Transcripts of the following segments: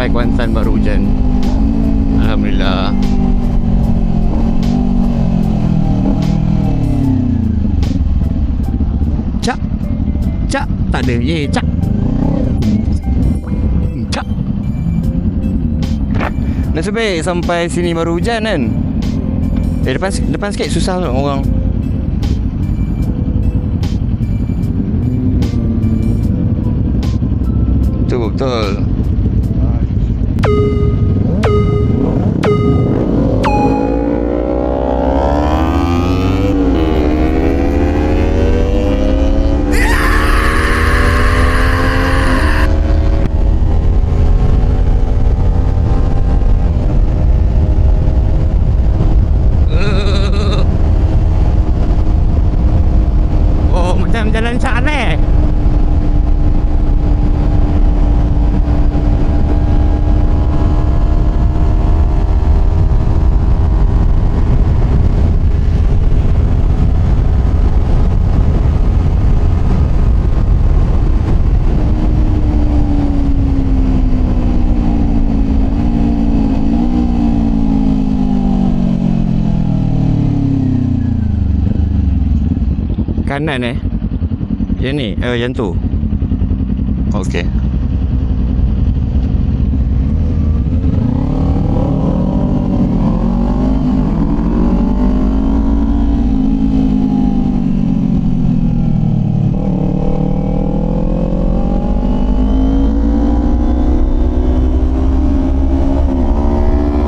sampai Kuantan baru hujan. Alhamdulillah. Cak. Cak. Tak ada. Ye cak. Cak. Nasib baik sampai sini baru hujan kan? Eh depan, depan sikit susah tu orang. Betul Oh macam jalan sana eh Kanan eh? Yang ni Eh yang tu. Okey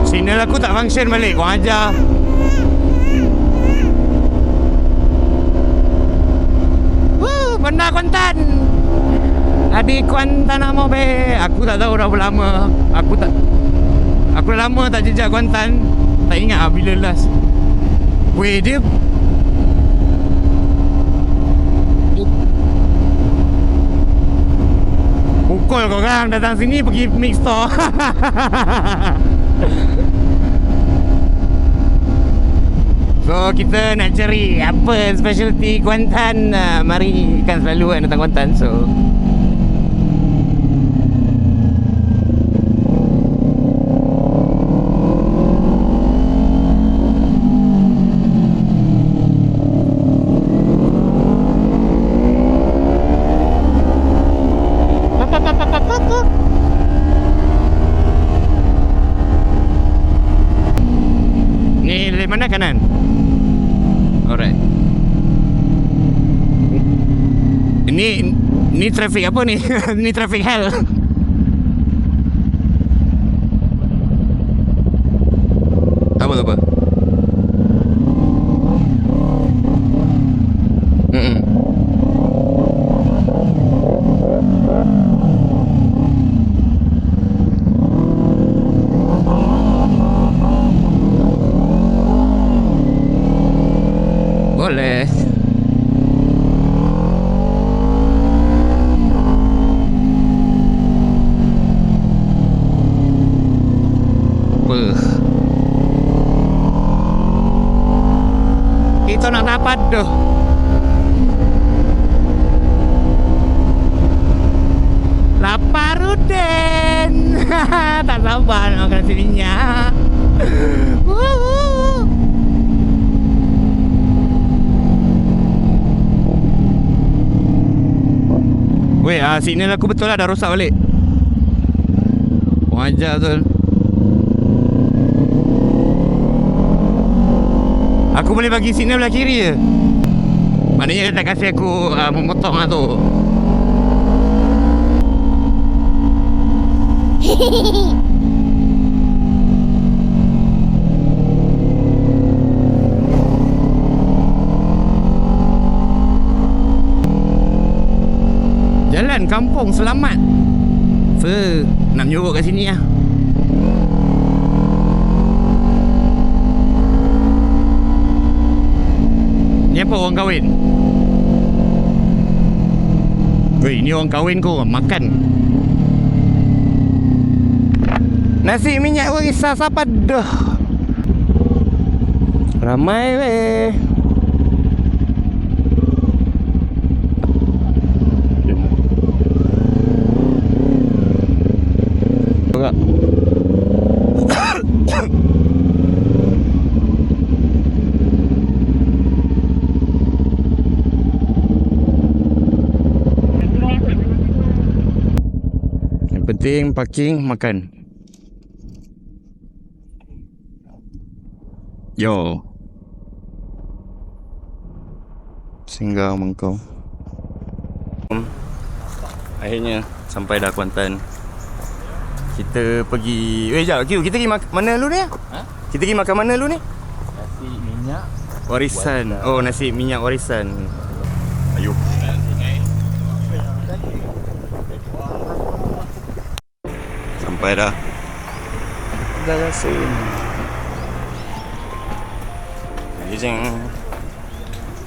Signal aku tak function balik. Kau ajar Benar Kuantan. Adik Kuantan be. Aku tak tahu dah berapa lama. Aku tak Aku dah lama tak jejak Kuantan. Tak ingat ah bila last. Weh dia Pukul kau orang datang sini pergi mix store. So kita nak cari apa specialty Kuantan uh, Mari kan selalu kan datang Kuantan So mana kanan? Ni traffic apa ni? ni traffic hell. apa apa. Apa? Kita nak dapat dah. Lapar Uden. tak sabar nak makan sininya. Weh, ah, signal aku betul lah dah rosak balik. Wajar betul. Aku boleh bagi signal belah kiri je. Maknanya dia tak kasih aku uh, memotong lah tu. Jalan kampung selamat. So, nak menyuruh kat sini lah. Apa orang kahwin? Weh, ni orang kahwin kau makan. Nasi minyak wisa siapa dah? Ramai weh. Penting parking makan. Yo. Singgah mengkau. Akhirnya sampai dah Kuantan. Kita pergi Eh jap Q Kita pergi mak- mana dulu ni? Ha? Kita pergi makan mana dulu ni? Nasi minyak Warisan Oh nasi minyak warisan Ayuh Sampai dah. Dah rasa. Jeng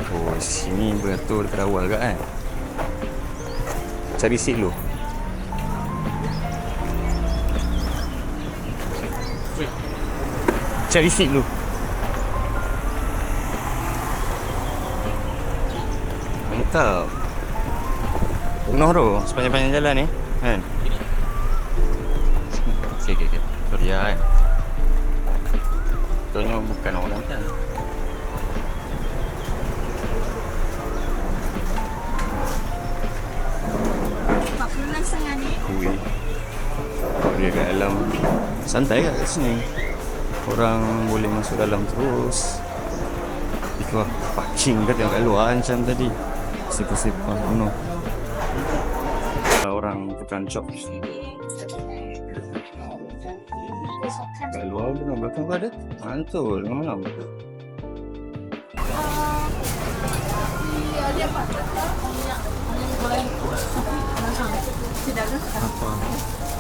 Oh sini beratur dekat awal kat kan Cari seat dulu. Cari seat dulu. Mantap Penuh tu Sepanjang-panjang jalan ni Kan Okay okay okay Tu dia kan? Contohnya bukan orang kan Ui Dia kat dalam. Santai kat kat sini. Orang boleh masuk dalam terus. Ikut parking ke tengok kat luar macam tadi. Sipah-sipah penuh Orang tukang cop Dengan belakang kau ada Mantul dengan malam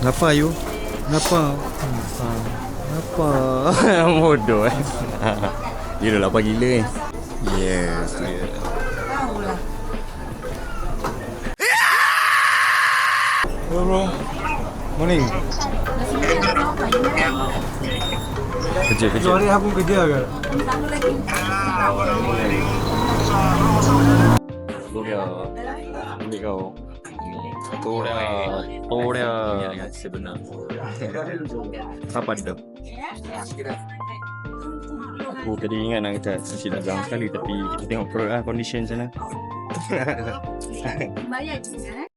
Kenapa Ayu? Kenapa? Kenapa? Bodoh eh Dia dah lapar gila ni Yes yeah. Hello bro Morning Kerja kerja. Hari aku kerja ke? Dia Ambil kau. Tu dia Tu dia. Sebenar Apa dia Aku tadi ingat nak kata Sisi dagang sekali Tapi kita tengok produk lah Condition Bayar je kan?